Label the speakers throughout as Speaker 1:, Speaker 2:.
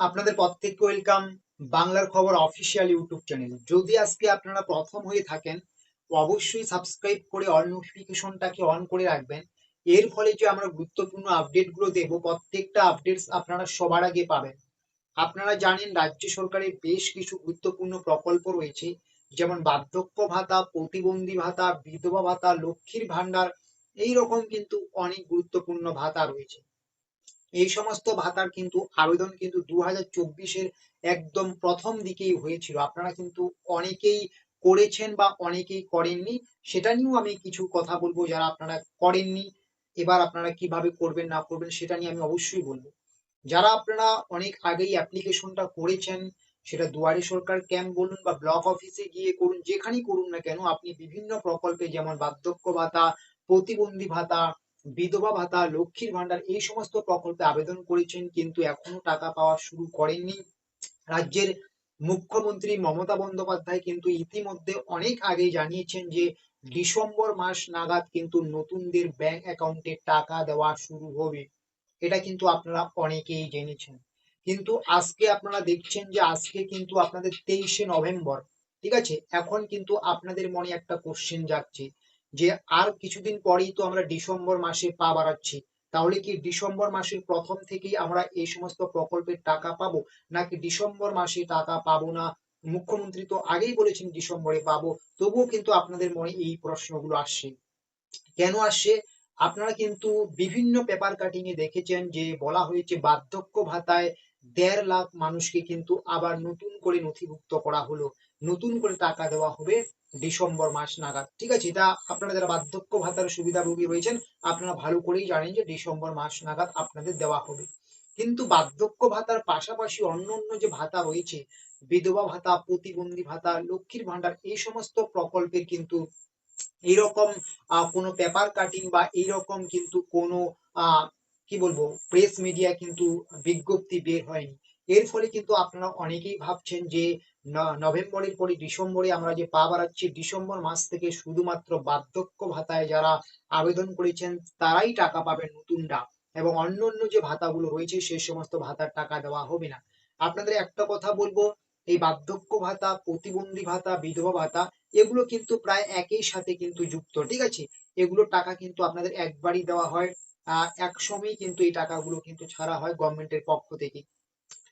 Speaker 1: আপনাদের প্রত্যেককে ওয়েলকাম বাংলার খবর অফিসিয়াল ইউটিউব চ্যানেল যদি আজকে আপনারা প্রথম হয়ে থাকেন অবশ্যই সাবস্ক্রাইব করে অল নোটিফিকেশনটাকে অন করে রাখবেন। এর ফলে যে আমরা গুরুত্বপূর্ণ আপডেটগুলো দেব প্রত্যেকটা আপডেটস আপনারা সবার আগে পাবেন। আপনারা জানেন, রাজ্য সরকারের বেশ কিছু গুরুত্বপূর্ণ প্রকল্প রয়েছে, যেমন বার্ধক্য ভাতা, প্রতিবন্ধী ভাতা, বিধবা ভাতা, লক্ষ্মীর ভান্ডার এই রকম কিন্তু অনেক গুরুত্বপূর্ণ ভাতা রয়েছে। এই সমস্ত ভাতার কিন্তু আবেদন কিন্তু দু হাজার চব্বিশের একদম প্রথম দিকেই হয়েছিল। আপনারা কিন্তু অনেকেই করেছেন বা অনেকেই করেননি, সেটা নিয়েও আমি কিছু কথা বলব যারা আপনারা করেননি, এবার আপনারা কীভাবে করবেন, না করবেন, সেটা নিয়ে আমি অবশ্যই বলব। যারা আপনারা অনেক আগেই অ্যাপ্লিকেশনটা করেছেন, সেটা দুয়ারে সরকার ক্যাম্প বলুন বা ব্লক অফিসে গিয়ে করুন, যেখানেই করুন না কেন, আপনি বিভিন্ন প্রকল্পে যেমন বার্ধক্য ভাতা, প্রতিবন্ধী ভাতা বিধবা ভাতা, লক্ষ্মীর ভান্ডার এই সমস্ত প্রকল্পে আবেদন করেছেন, কিন্তু এখনও টাকা পাওয়া শুরু করেননি। রাজ্যের মুখ্যমন্ত্রী মমতা বন্দ্যোপাধ্যায় কিন্তু ইতিমধ্যে অনেক আগে জানিয়েছেন যে, ডিসেম্বর মাস নাগাদ কিন্তু নতুনদের ব্যাংক অ্যাকাউন্টে টাকা দেওয়া শুরু হবে। এটা কিন্তু আপনারা অনেকেই জেনেছেন। কিন্তু আজকে আপনারা দেখছেন যে, আজকে কিন্তু আপনাদের তেইশে নভেম্বর, ঠিক আছে? এখন কিন্তু আপনাদের মনে একটা কোশ্চেন যাচ্ছে যে আর কিছুদিন পরেই তো আমরা ডিসেম্বর মাসে পা বাড়াচ্ছি। তাহলে কি ডিসেম্বর মাসের প্রথম থেকেই আমরা এই সমস্ত প্রকল্পের টাকা পাবো? নাকি ডিসেম্বর মাসে টাকা পাবো না? মুখ্যমন্ত্রী তো আগেই বলেছেন ডিসেম্বরে পাবো। তবুও কিন্তু আপনাদের মনে এই প্রশ্নগুলো আসছে। কেন আসছে? আপনারা কিন্তু বিভিন্ন পেপার কাটিং এ দেখেছেন যে বলা হয়েছে বার্ধক্য ভাতায় দেড় লাখ মানুষকে কিন্তু আবার নতুন করে নথিভুক্ত করা হলো। নতুন করে টাকা দেওয়া হবে। ডিসেম্বর মাস নাগাদ। ঠিক আছে, এটা আপনারা যারা বার্ধক্য ভাতার সুবিধাভোগী রয়েছেন, আপনারা ভালো করেই জানেন যে ডিসেম্বর মাস নাগাদ আপনাদের দেওয়া হবে। কিন্তু বার্ধক্য ভাতার পাশাপাশি অন্য অন্য যে ভাতা রয়েছে, বিধবা ভাতা, প্রতিবন্ধী ভাতা, লক্ষ্মীর ভান্ডার এই সমস্ত প্রকল্পের কিন্তু এইরকম কোনো পেপার কাটিং বা এইরকম কিন্তু কোনো কি বলব প্রেস মিডিয়া কিন্তু বিজ্ঞপ্তি বের হয়নি। এর ফলে কিন্তু আপনারা অনেকেই ভাবছেন যে নভেম্বরের পরে ডিসেম্বরে আমরা যে পা বাড়াচ্ছি, ডিসেম্বর মাস থেকে শুধুমাত্র বার্ধক্য ভাতায় যারা আবেদন করেছেন, তারাই টাকা পাবেন নতুনরা এবং অন্য অন্য যে ভাতাগুলো রয়েছে সেই সমস্ত ভাতার টাকা দেওয়া হবে না। আপনাদের একটা কথা বলব, এই বার্ধক্য ভাতা, প্রতিবন্ধী ভাতা, বিধবা ভাতা, এগুলো কিন্তু প্রায় একই সাথে কিন্তু যুক্ত, ঠিক আছে? এগুলোর টাকা কিন্তু আপনাদের একবারই দেওয়া হয়, আহ, একসময় কিন্তু এই টাকাগুলো কিন্তু ছাড়া হয় গভর্নমেন্টের পক্ষ থেকে।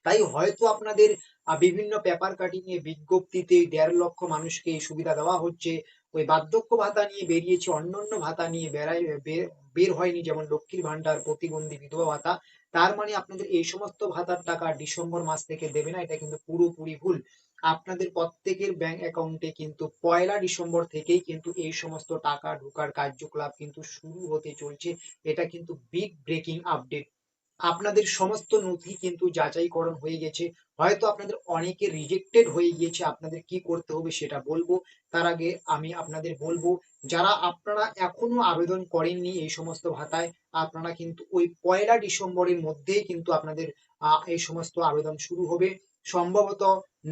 Speaker 1: তাই হয়তো আপনাদের বিভিন্ন পেপার কাটিং এ বিজ্ঞপ্তিতে দেড় লক্ষ মানুষকে এই সুবিধা দেওয়া হচ্ছে। ওই বার্ধক্য ভাতা নিয়ে বেরিয়েছে, অন্যান্য ভাতা নিয়ে বেড়াই বের- হয়নি যেমন লক্ষ্মীর ভান্ডার প্রতিবন্ধী বিধবা ভাতা। তার মানে আপনাদের এই সমস্ত ভাতার টাকা ডিসেম্বর মাস থেকে দেবে না, এটা কিন্তু পুরোপুরি ভুল। আপনাদের প্রত্যেকের ব্যাংক অ্যাকাউন্টে কিন্তু পয়লা ডিসেম্বর থেকেই কিন্তু এই সমস্ত টাকা ঢোকার কার্যকলাপ কিন্তু শুরু হতে চলছে। এটা কিন্তু বিগ ব্রেকিং আপডেট আপনাদের সমস্ত নথি কিন্তু যাচাইকরণ হয়ে গেছে। হয়তো আপনাদের অনেকে রিজেক্টেড হয়ে গিয়েছে, আপনাদের কি করতে হবে সেটা বলব। তার আগে আমি আপনাদের বলব, যারা আপনারা এখনও আবেদন করেননি এই সমস্ত ভাতায়, আপনারা কিন্তু ওই পয়লা ডিসেম্বরের মধ্যেই কিন্তু আপনাদের এই সমস্ত আবেদন শুরু হবে। সম্ভবত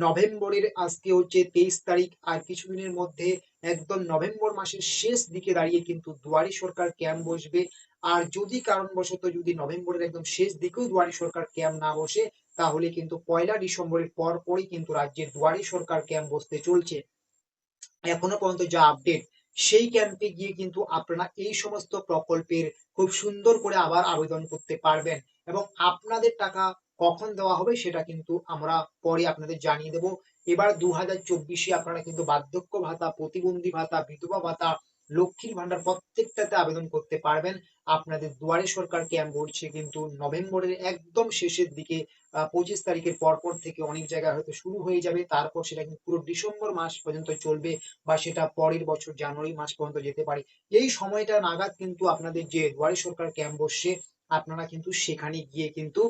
Speaker 1: নভেম্বরের আজকে হচ্ছে তেইশ তারিখ, আর কিছুদিনের মধ্যে একদম নভেম্বর মাসের শেষ দিকে দাঁড়িয়ে কিন্তু দুয়ারি সরকার ক্যাম্প বসবে। আর যদি কারণবশত যদি নভেম্বরের একদম শেষ দিকেও দুয়ারি সরকার ক্যাম্প না বসে, তাহলে কিন্তু পয়লা ডিসেম্বরের পর পরই কিন্তু রাজ্যের দুয়ারি সরকার ক্যাম্প বসতে চলছে। এখনও পর্যন্ত যা আপডেট সেই ক্যাম্পে গিয়ে কিন্তু আপনারা এই সমস্ত প্রকল্পের খুব সুন্দর করে আবার আবেদন করতে পারবেন এবং আপনাদের টাকা কখন দেওয়া হবে সেটা কিন্তু আমরা পরে আপনাদের জানিয়ে দেব। এবার দু হাজার চব্বিশে আপনারা কিন্তু বার্ধক্য ভাতা, প্রতিবন্ধী ভাতা, বিধবা ভাতা লক্ষ্মীর ভান্ডার প্রত্যেকটাতে আবেদন করতে পারবেন। আপনাদের দুয়ারে সরকার ক্যাম্প বলছে, কিন্তু নভেম্বরের একদম শেষের দিকে পঁচিশ তারিখের পরপর থেকে অনেক জায়গায় হয়তো শুরু হয়ে যাবে। তারপর সেটা কিন্তু পুরো ডিসেম্বর মাস পর্যন্ত চলবে বা সেটা পরের বছর জানুয়ারি মাস পর্যন্ত যেতে পারে। এই সময়টা নাগাদ কিন্তু আপনাদের যে দুয়ারে সরকার ক্যাম্প বসছে, আপনারা কিন্তু সেখানে গিয়ে কিন্তু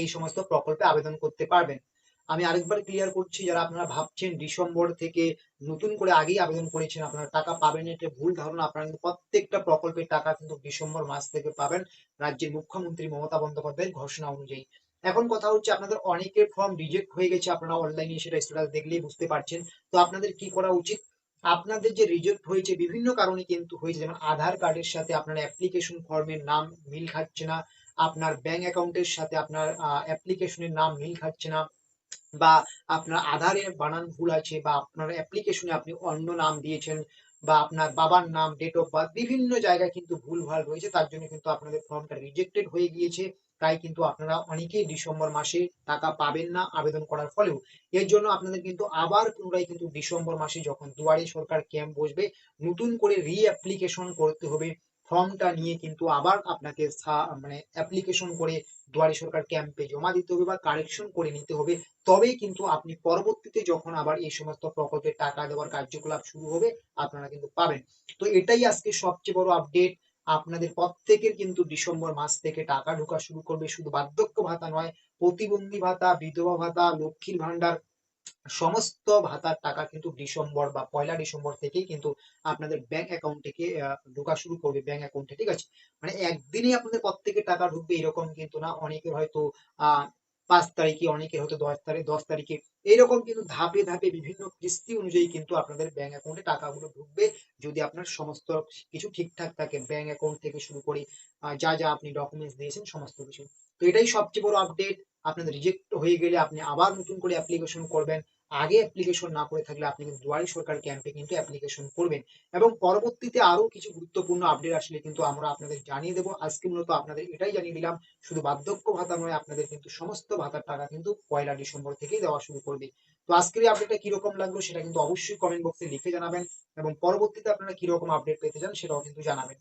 Speaker 1: এই সমস্ত প্রকল্পে আবেদন করতে পারবেন। আমি আরেকবার ক্লিয়ার করছি, যারা আপনারা ভাবছেন ডিসেম্বর থেকে নতুন করে আগেই আবেদন করেছেন, আপনারা টাকা পাবেন এটা ভুল ধারণা, আপনারা কিন্তু প্রত্যেকটা প্রকল্পের টাকা কিন্তু ডিসেম্বর মাস থেকে পাবেন। রাজ্যের মুখ্যমন্ত্রী মমতা বন্দ্যোপাধ্যায়ের ঘোষণা অনুযায়ী। এখন কথা হচ্ছে আপনাদের অনেকের ফর্ম রিজেক্ট হয়ে গেছে, আপনারা অনলাইনে সেটা স্ট্যাটাস দেখলেই বুঝতে পারছেন। তো আপনাদের কি করা উচিত? আপনাদের যে রিজেক্ট হয়েছে, বিভিন্ন কারণে কিন্তু হয়েছে, যেমন আধার কার্ডের সাথে আপনার অ্যাপ্লিকেশন ফর্মের নাম মিল খাচ্ছে না, আপনার ব্যাংক অ্যাকাউন্টের সাথে আপনার অ্যাপ্লিকেশনের নাম মিল খাচ্ছে না বা আপনার আধারের বানান ভুল আছে বা আপনার অ্যাপ্লিকেশনে আপনি অন্য নাম দিয়েছেন বা আপনার বাবার নাম ডেট অফ বার্থ বিভিন্ন জায়গায় কিন্তু ভুলভাল রয়েছে, তার জন্য কিন্তু আপনাদের ফর্মটা রিজেক্টেড হয়ে গিয়েছে। তাই কিন্তু আপনারা অনেকেই ডিসেম্বর মাসে টাকা পাবেন না আবেদন করার ফলেও। এর জন্য আপনাদের কিন্তু আবার পুনরায় কিন্তু ডিসেম্বর মাসে যখন দুয়ারে সরকার ক্যাম্প বসবে, নতুন করে রি অ্যাপ্লিকেশন করতে হবে। ফর্মটা নিয়ে কিন্তু আবার আপনাকে মানে অ্যাপ্লিকেশন করে দুয়ারে সরকার ক্যাম্পে জমা দিতে হবে বা কারেকশন করে নিতে হবে। তবেই কিন্তু আপনি পরবর্তীতে যখন আবার এই সমস্ত প্রকল্পের টাকা দেওয়ার কার্যকলাপ শুরু হবে, আপনারা কিন্তু পাবেন। তো এটাই আজকে সবচেয়ে বড় আপডেট আপনাদের প্রত্যেকের কিন্তু ডিসেম্বর মাস থেকে টাকা ঢোকা শুরু করবে। শুধু বার্ধক্য ভাতা নয়, প্রতিবন্ধী ভাতা, বিধবা ভাতা, লক্ষ্মীর ভান্ডার সমস্ত ভাতার টাকা কিন্তু ডিসেম্বর বা পয়লা ডিসেম্বর থেকেই কিন্তু আপনাদের ব্যাংক অ্যাকাউন্ট থেকে ঢোকা শুরু করবে ব্যাংক অ্যাকাউন্টে ঠিক আছে? মানে একদিনই আপনাদের প্রত্যেকের টাকা ঢুকবে এরকম কিন্তু না। অনেকের হয়তো পাঁচ তারিখে অনেকের হয়তো দশ তারিখ দশ তারিখে। এইরকম কিন্তু ধাপে ধাপে বিভিন্ন কিস্তি অনুযায়ী কিন্তু আপনাদের ব্যাংক অ্যাকাউন্টে টাকাগুলো ঢুকবে। যদি আপনার সমস্ত কিছু ঠিকঠাক থাকে ব্যাংক অ্যাকাউন্ট থেকে শুরু করে যা যা আপনি ডকুমেন্টস দিয়েছেন, সমস্ত কিছু। তো এটাই সবচেয়ে বড় আপডেট আপনাদের রিজেক্ট হয়ে গেলে আপনি আবার নতুন করে অ্যাপ্লিকেশন করবেন। আগে অ্যাপ্লিকেশন না করে থাকলে আপনি কিন্তু দুয়ারে সরকার ক্যাম্পে কিন্তু অ্যাপ্লিকেশন করবেন। এবং পরবর্তীতে আরও কিছু গুরুত্বপূর্ণ আপডেট আসলে কিন্তু আমরা আপনাদের জানিয়ে দেবো। আজকে মূলত আপনাদের এটাই জানিয়ে দিলাম, শুধু বার্ধক্য ভাতা নয়, আপনাদের কিন্তু সমস্ত ভাতার টাকা কিন্তু পয়লা ডিসেম্বর থেকেই দেওয়া শুরু করবে। তো আজকের এই আপডেটটা কীরকম লাগল সেটা কিন্তু অবশ্যই কমেন্ট বক্সে লিখে জানাবেন এবং পরবর্তীতে আপনারা কীরকম আপডেট পেতে চান সেটাও কিন্তু জানাবেন।